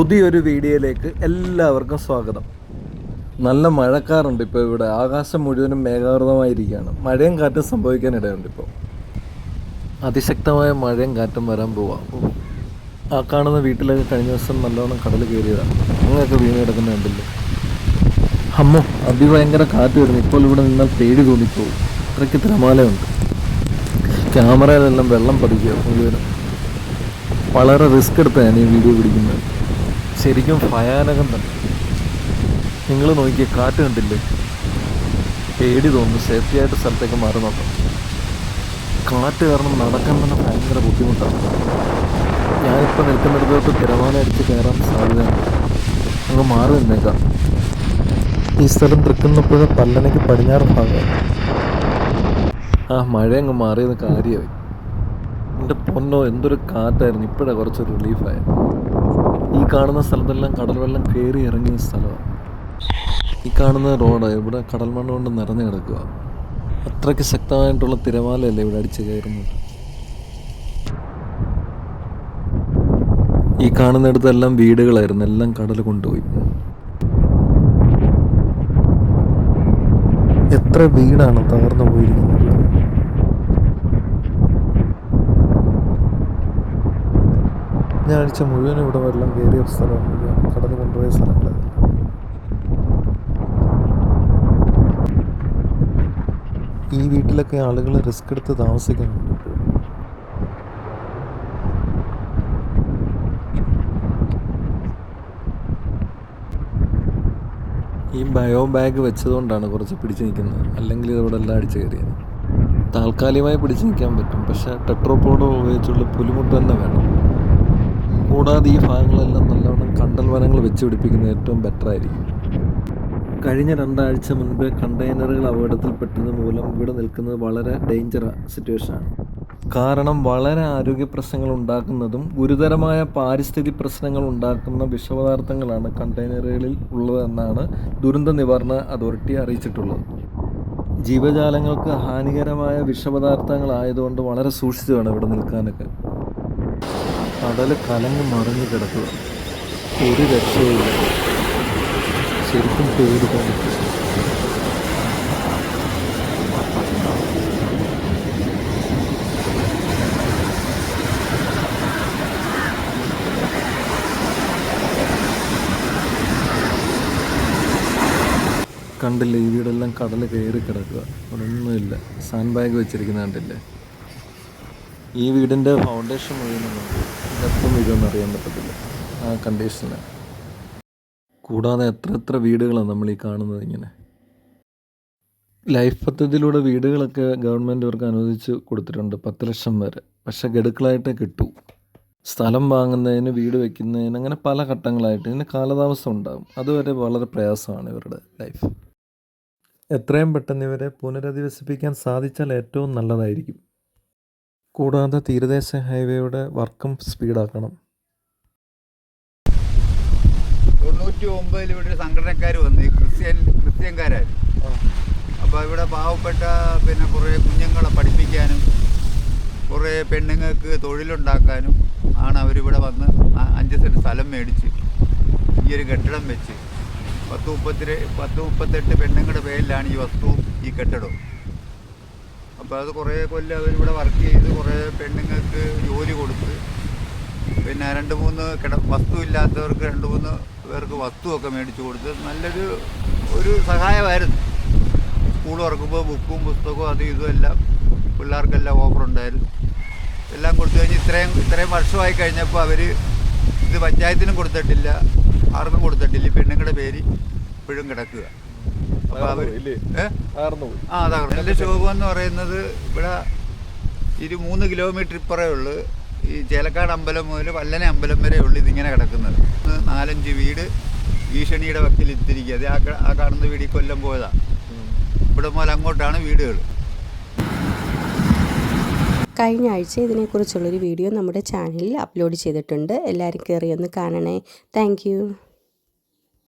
പുതിയൊരു വീഡിയോയിലേക്ക് എല്ലാവർക്കും സ്വാഗതം. നല്ല മഴക്കാറുണ്ട് ഇപ്പോൾ ഇവിടെ. ആകാശം മുഴുവനും മേഘാവൃതമായിരിക്കുകയാണ്. മഴയും കാറ്റും സംഭവിക്കാനിടയുണ്ട് ഇപ്പോൾ. അതിശക്തമായ മഴയും കാറ്റും വരാൻ പോവാം. ആ കാണുന്ന വീട്ടിലൊക്കെ കഴിഞ്ഞ ദിവസം നല്ലോണം കടൽ കയറിയതാണ് അങ്ങനെയൊക്കെ വീണ് കിടക്കുന്ന കണ്ടില്ലേ? അമ്മോ അതിഭയങ്കര കാറ്റ് വരുന്നു. ഇപ്പോൾ ഇവിടെ നിന്നാൽ പേടി തോന്നിപ്പോവും അത്രയ്ക്ക് തിരമാലയുണ്ട്. ക്യാമറയിലെല്ലാം വെള്ളം പതിക്കുക മുഴുവനും. വളരെ റിസ്ക് എടുത്താണ് ഈ വീഡിയോ പിടിക്കുന്നത്. ശരിക്കും ഭയാനകം തന്നെ. നിങ്ങൾ നോക്കിയ കാറ്റ് കണ്ടില്ലേ? പേടി തോന്നുന്നു സേഫ്റ്റി ആയിട്ട് സ്ഥലത്തേക്ക് മാറി നോക്കാം. കാറ്റ് കാരണം നടക്കാൻ തന്നെ ഭയങ്കര ബുദ്ധിമുട്ടാണ്. ഞാനിപ്പോൾ നിൽക്കുന്നിടത്തോട്ട് തിരമാല അടിച്ച് കയറാൻ സാധ്യതയുണ്ട് അങ്ങ് മാറി നിന്നേക്കാം. ഈ സ്ഥലം തൃക്കുന്നപ്പോഴ പല്ലനയ്ക്ക് പടിഞ്ഞാറ് ഭാഗമാണ്. ആ മഴ അങ്ങ് മാറിയത് കാര്യമായി. എന്റെ പൊന്നോ എന്തൊരു കാറ്റായിരുന്നു. ഇപ്പോഴാണ് കുറച്ച് റിലീഫായത് ഈ കാണുന്ന സ്ഥലത്തെല്ലാം കടൽ വെള്ളം കയറി ഇറങ്ങിയ സ്ഥലമാണ് ഈ കാണുന്ന റോഡ് ഇവിടെ കടൽ മണ്ണ് കൊണ്ട് നിറഞ്ഞു കിടക്കുക അത്രയ്ക്ക് ശക്തമായിട്ടുള്ള തിരമാലയല്ലേ ഇവിടെ അടിച്ചു കയറുന്നത്? ഈ കാണുന്നിടത്തെല്ലാം വീടുകളായിരുന്നു. എല്ലാം കടൽ കൊണ്ടുപോയി. എത്ര വീടാണ് തകർന്നു പോയിരിക്കുന്നത്? ഞാൻ ആഴ്ച മുഴുവൻ ഇവിടെ വെള്ളം കയറിയ മുഴുവൻ കടന്നു കൊണ്ടുപോയ സ്ഥലങ്ങൾ ഈ വീട്ടിലൊക്കെ ആളുകൾ റിസ്ക് എടുത്ത് താമസിക്കുന്നുണ്ട്. ഈ ബയോ ബാഗ് വെച്ചതുകൊണ്ടാണ് കുറച്ച് പിടിച്ചു നിൽക്കുന്നത്. അല്ലെങ്കിൽ ഇവിടെ എല്ലാം അടിച്ചു കയറിയത്. താൽക്കാലികമായി പിടിച്ചു നിൽക്കാൻ പറ്റും. പക്ഷേ ടെട്രോപോഡോ ഉപയോഗിച്ചുള്ള പുലിമുട്ട് തന്നെ വേണം. കൂടാതെ ഈ ഭാഗങ്ങളെല്ലാം നല്ലവണ്ണം കണ്ടൽ വനങ്ങൾ വെച്ച് പിടിപ്പിക്കുന്നത് ഏറ്റവും ബെറ്റർ ആയിരിക്കും. കഴിഞ്ഞ രണ്ടാഴ്ച മുൻപ് കണ്ടെയ്നറുകൾ അപകടത്തിൽപ്പെട്ടത് മൂലം ഇവിടെ നിൽക്കുന്നത് വളരെ ഡേഞ്ചർ സിറ്റുവേഷനാണ് കാരണം വളരെ ആരോഗ്യ പ്രശ്നങ്ങൾ ഉണ്ടാക്കുന്നതും ഗുരുതരമായ പാരിസ്ഥിതി പ്രശ്നങ്ങൾ ഉണ്ടാക്കുന്ന വിഷപദാർത്ഥങ്ങളാണ് കണ്ടെയ്നറുകളിൽ ഉള്ളതെന്നാണ് ദുരന്ത നിവാരണ അതോറിറ്റി അറിയിച്ചിട്ടുള്ളത്. ജീവജാലങ്ങൾക്ക് ഹാനികരമായ വിഷപദാർത്ഥങ്ങളായതുകൊണ്ട് വളരെ സൂക്ഷിച്ചു വേണം ഇവിടെ നിൽക്കാനൊക്കെ. കടൽ കലങ്ങി മറിഞ്ഞു കിടക്കുക. ഒരു രക്ഷയില്ല ശരിക്കും പേടി തോന്നി കണ്ടില്ലേ ഈ വീടെല്ലാം കടൽ കയറി കിടക്കുക. അവിടെ ഒന്നുമില്ല സാൻഡ് ബാഗ് വെച്ചിരിക്കുന്ന കണ്ടില്ലേ? ഈ വീടിന്റെ ഫൗണ്ടേഷൻ മുഴുവനുണ്ട് എപ്പം വീഴുമെന്ന് അറിയാൻ പറ്റത്തില്ല. ആ കണ്ടീഷനിൽ കൂടാതെ എത്ര എത്ര വീടുകളാണ് നമ്മൾ ഈ കാണുന്നത് ഇങ്ങനെ? ലൈഫ് പദ്ധതിയിലൂടെ വീടുകളൊക്കെ ഗവൺമെന്റ് ഇവർക്ക് അനുവദിച്ച് കൊടുത്തിട്ടുണ്ട് പത്ത് ലക്ഷം വരെ. പക്ഷെ ഗഡുക്കളായിട്ടേ കിട്ടു. സ്ഥലം വാങ്ങുന്നതിന് വീട് വെക്കുന്നതിന് അങ്ങനെ പല ഘട്ടങ്ങളായിട്ട് ഇതിന് കാലതാമസം ഉണ്ടാകും. അതുവരെ വളരെ പ്രയാസമാണ് ഇവരുടെ ലൈഫ്. എത്രയും പെട്ടെന്ന് ഇവരെ പുനരധിവസിപ്പിക്കാൻ സാധിച്ചാൽ ഏറ്റവും നല്ലതായിരിക്കും. കൂടാതെ തീരദേശ ഹൈവേയുടെ വർക്കും സ്പീഡാക്കണം. തൊണ്ണൂറ്റി ഒമ്പതിൽ ഇവിടെ സംഘടനക്കാർ വന്ന് ക്രിസ്ത്യൻ ക്രിസ്ത്യൻകാരായിരുന്നു അപ്പോൾ ഇവിടെ പാവപ്പെട്ട പിന്നെ കുറേ കുഞ്ഞുങ്ങളെ പഠിപ്പിക്കാനും കുറേ പെണ്ണുങ്ങൾക്ക് തൊഴിലുണ്ടാക്കാനും ആണ് അവരിവിടെ വന്ന് അഞ്ച് സെന്റ് സ്ഥലം മേടിച്ച് ഈ ഒരു കെട്ടിടം വെച്ച്. പത്ത് മുപ്പത്തി പത്ത് മുപ്പത്തെട്ട് പെണ്ണുങ്ങളുടെ പേരിലാണ് ഈ വസ്തുവും ഈ കെട്ടിടവും അപ്പോൾ അത് കുറേ കൊല്ലം അവരിവിടെ വർക്ക് ചെയ്ത് കുറേ പെണ്ണുങ്ങൾക്ക് ജോലി കൊടുത്ത്. പിന്നെ രണ്ട് മൂന്ന് കിട വസ്തു ഇല്ലാത്തവർക്ക് രണ്ട് മൂന്ന് പേർക്ക് വസ്തുവൊക്കെ മേടിച്ചു കൊടുത്ത്. നല്ലൊരു ഒരു സഹായമായിരുന്നു. സ്കൂൾ തുറക്കുമ്പോൾ ബുക്കും പുസ്തകവും അതും ഇതും എല്ലാം പിള്ളേർക്കെല്ലാം ഓഫർ ഉണ്ടായിരുന്നു. എല്ലാം കൊടുത്തു കഴിഞ്ഞ് ഇത്രയും ഇത്രയും വർഷമായി കഴിഞ്ഞപ്പോൾ അവർ ഇത് പഞ്ചായത്തിനും കൊടുത്തിട്ടില്ല ആർക്കും കൊടുത്തിട്ടില്ല. ഈ പെണ്ണുങ്ങളുടെ പേര് ഇപ്പോഴും കിടക്കുക. ആ അതാണ്. എന്റെ ശോഭം എന്ന് പറയുന്നത് ഇവിടെ ഇരു മൂന്ന് കിലോമീറ്റർ ഇപ്പറേ ഉള്ളു. ഈ ചേലക്കാട് അമ്പലം മുതൽ വല്ലനെ അമ്പലം വരെ ഉള്ളു ഇതിങ്ങനെ കിടക്കുന്നത്. നാലഞ്ച് വീട് ഭീഷണിയുടെ വക്കിൽ ഇത്തിരിക്കുക അത് ആ ആ കാണുന്ന വീട് ഈ കൊല്ലം പോയതാ. ഇവിടെ മുതൽ അങ്ങോട്ടാണ് വീടുകൾ. കഴിഞ്ഞ ആഴ്ച ഇതിനെക്കുറിച്ചുള്ളൊരു വീഡിയോ നമ്മുടെ ചാനലിൽ അപ്ലോഡ് ചെയ്തിട്ടുണ്ട്. എല്ലാവരും കയറി ഒന്ന് കാണണേ. താങ്ക്